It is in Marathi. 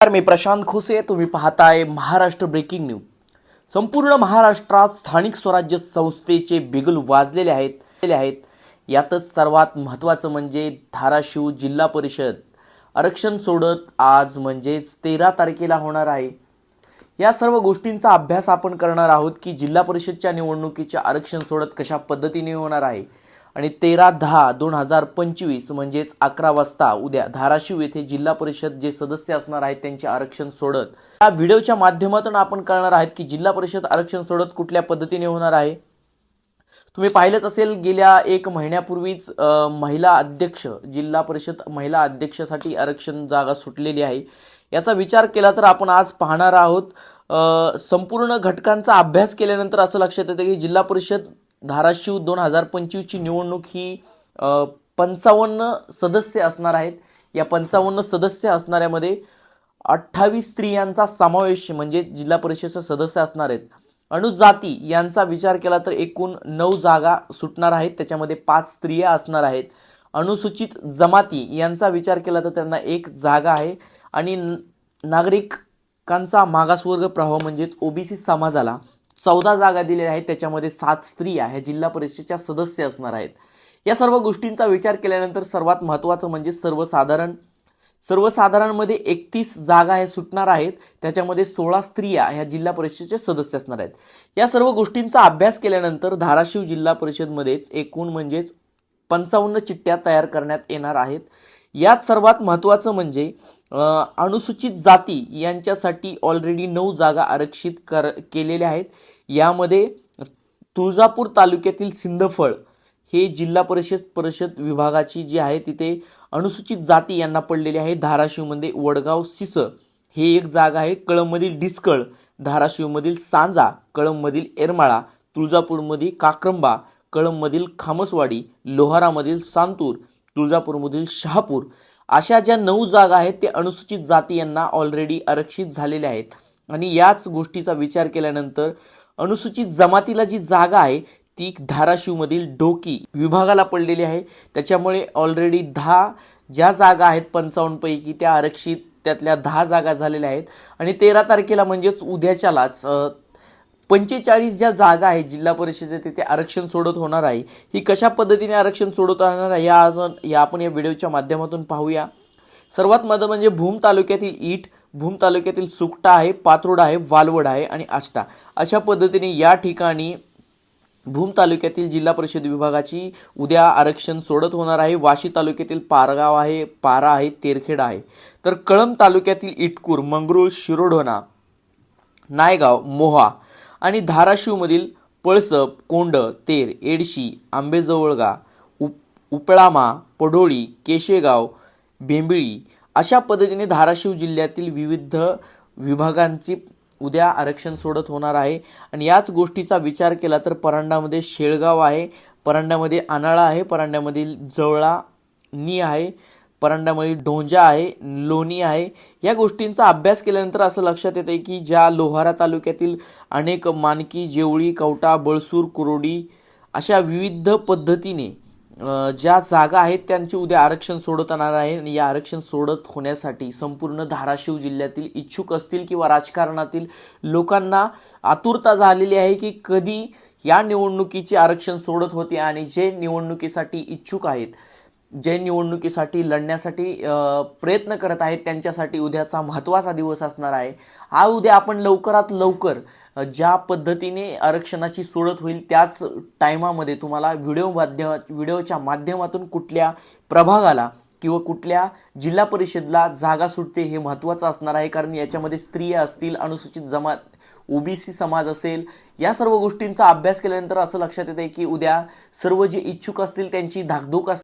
नमस्कार मी प्रशांत खोसे. तुम्ही पाहताय महाराष्ट्र ब्रेकिंग न्यूज. संपूर्ण महाराष्ट्रात स्थानिक स्वराज्य संस्थेचे बिगुल वाजलेले आहेत आहेत. यातच सर्वात महत्त्वाचं म्हणजे धाराशिव जिल्हा परिषद. आरक्षण सोडत आज म्हणजेच तेरा तारखेला होणार आहे. या सर्व गोष्टींचा अभ्यास आपण करणार आहोत की जिल्हा परिषदच्या निवडणुकीचे आरक्षण सोडत कशा पद्धतीने होणार आहे. आणि तेरा दहा दोन हजार पंचवीस म्हणजेच अकरा वाजता उद्या धाराशिव येथे जिल्हा परिषद जे सदस्य असणार आहेत त्यांचे आरक्षण सोडत. या व्हिडिओच्या माध्यमातून आपण करणार आहेत की जिल्हा परिषद आरक्षण सोडत कुठल्या पद्धतीने होणार आहे. तुम्ही पाहिलंच असेल गेल्या एक महिन्यापूर्वीच महिला अध्यक्ष जिल्हा परिषद महिला अध्यक्षासाठी आरक्षण जागा सुटलेली आहे. याचा विचार केला तर आपण आज पाहणार आहोत संपूर्ण घटकांचा अभ्यास केल्यानंतर असं लक्षात येतं की जिल्हा परिषद धाराशिव दोन हजार पंचवीसची निवडणूक ही पंचावन्न सदस्य असणार आहेत. या पंचावन्न सदस्य असणाऱ्यामध्ये अठ्ठावीस स्त्रियांचा समावेश म्हणजे जिल्हा परिषदेचे सदस्य असणार आहेत. अणुजाती यांचा विचार केला तर एकूण नऊ जागा सुटणार आहेत. त्याच्यामध्ये पाच स्त्रिया असणार आहेत. अनुसूचित जमाती यांचा विचार केला तर त्यांना एक जागा आहे. आणि न- नागरिकांचा मागासवर्ग प्रभाव म्हणजेच ओबीसी समाजाला चौदा जागा दिलेल्या आहेत. त्याच्यामध्ये सात स्त्रिया ह्या जिल्हा परिषदेच्या सदस्य असणार आहेत. या सर्व गोष्टींचा विचार केल्यानंतर सर्वात महत्त्वाचं म्हणजे सर्वसाधारण सर्वसाधारणमध्ये एकतीस जागा हे सुटणार आहेत. त्याच्यामध्ये सोळा स्त्रिया ह्या जिल्हा परिषदेचे सदस्य असणार आहेत. या सर्व गोष्टींचा अभ्यास केल्यानंतर धाराशिव जिल्हा परिषदमध्येच एकूण म्हणजेच पंचावन्न चिठ्ठ्या तयार करण्यात येणार आहेत. यात सर्वात महत्त्वाचं म्हणजे अनुसूचित जाती यांच्यासाठी ऑलरेडी नऊ जागा आरक्षित कर केलेल्या आहेत. यामध्ये तुळजापूर तालुक्यातील सिंदफळ हे जिल्हा परिषद परिषद विभागाची जी आहे तिथे अनुसूचित जाती यांना पडलेली आहे. धाराशिवमध्ये वडगाव सिस हे एक जागा आहे. कळंबमधील डिस्कळ धाराशिवमधील सांजा कळंबमधील एरमाळा तुळजापूरमधील काक्रंबा कळंबमधील खामसवाडी लोहारामधील सांतूर तुळजापूरमधील शहापूर. अशा ज्या नऊ जागा आहेत ते अनुसूचित जाती यांना ऑलरेडी आरक्षित झालेल्या आहेत. आणि याच गोष्टीचा विचार केल्यानंतर अनुसूचित जमातीला जी जागा आहे ती धाराशिवमधील डोकी विभागाला पडलेली आहे. त्याच्यामुळे ऑलरेडी दहा ज्या जागा आहेत पंचावन्नपैकी त्या आरक्षित त्यातल्या दहा जागा झालेल्या आहेत. आणि तेरा तारखेला म्हणजेच उद्याच्यालाच पंचेचाळीस ज्या जागा आहेत जिल्हा परिषदेत तिथे आरक्षण सोडत होणार आहे ही कशा पद्धतीने आरक्षण सोडत राहणार आहे या अजून या आपण या व्हिडिओच्या माध्यमातून पाहूया. सर्वात मध्ये म्हणजे भूम तालुक्यातील ईट भूम तालुक्यातील सुकटा आहे पात्रोड आहे वालवड आहे आणि आष्टा. अशा पद्धतीने या ठिकाणी भूम तालुक्यातील जिल्हा परिषद विभागाची उद्या आरक्षण सोडत होणार आहे. वाशी तालुक्यातील पारगाव आहे पारा आहे तेरखेड आहे. तर कळंब तालुक्यातील इटकूर मंगरूळ शिरोढोणा नायगाव मोहा आणि धाराशिवमधील पळसप कोंड तेर एडशी आंबेजवळगा उप उपळामा पडोळी केशेगाव भेंबिळी अशा पद्धतीने धाराशिव जिल्ह्यातील विविध विभागांची उद्या आरक्षण सोडत होणार आहे. आणि याच गोष्टीचा विचार केला तर परांडामध्ये शेळगाव आहे परांड्यामध्ये आनाळा आहे परांड्यामधील जवळा नी आहे. परांड्यामध्ये डोंजा आहे लोणी आहे. या गोष्टींचा अभ्यास केल्यानंतर असं लक्षात येतं की ज्या लोहारा तालुक्यातील अनेक मानकी जेवळी कवटा बळसूर कुरोडी अशा विविध पद्धतीने ज्या जागा आहेत त्यांचे उद्या आरक्षण सोडत येणार आहे आणि या आरक्षण सोडत होण्यासाठी संपूर्ण धाराशिव जिल्ह्यातील इच्छुक असतील किंवा राजकारणातील लोकांना आतुरता झालेली आहे की कधी या निवडणुकीचे आरक्षण सोडत होते आणि जे निवडणुकीसाठी इच्छुक आहेत. जे निवडणुकीसाठी लढण्यासाठी प्रयत्न करत आहेत त्यांच्यासाठी उद्याचा महत्त्वाचा दिवस असणार आहे. हा उद्या आपण लवकरात लवकर ज्या पद्धतीने आरक्षणाची सोडत होईल त्याच टायमामध्ये तुम्हाला व्हिडिओ माध्यम व्हिडिओच्या माध्यमातून कुठल्या प्रभागाला किंवा कुठल्या जिल्हा परिषदला जागा सुटते हे महत्त्वाचं असणार आहे. कारण याच्यामध्ये स्त्रिया असतील अनुसूचित जमात ओबीसी समाज असेल या सर्व गोष्टींचा अभ्यास केल्यानंतर असं लक्षात येतं की उद्या सर्व जे इच्छुक असतील त्यांची धाकधूक असते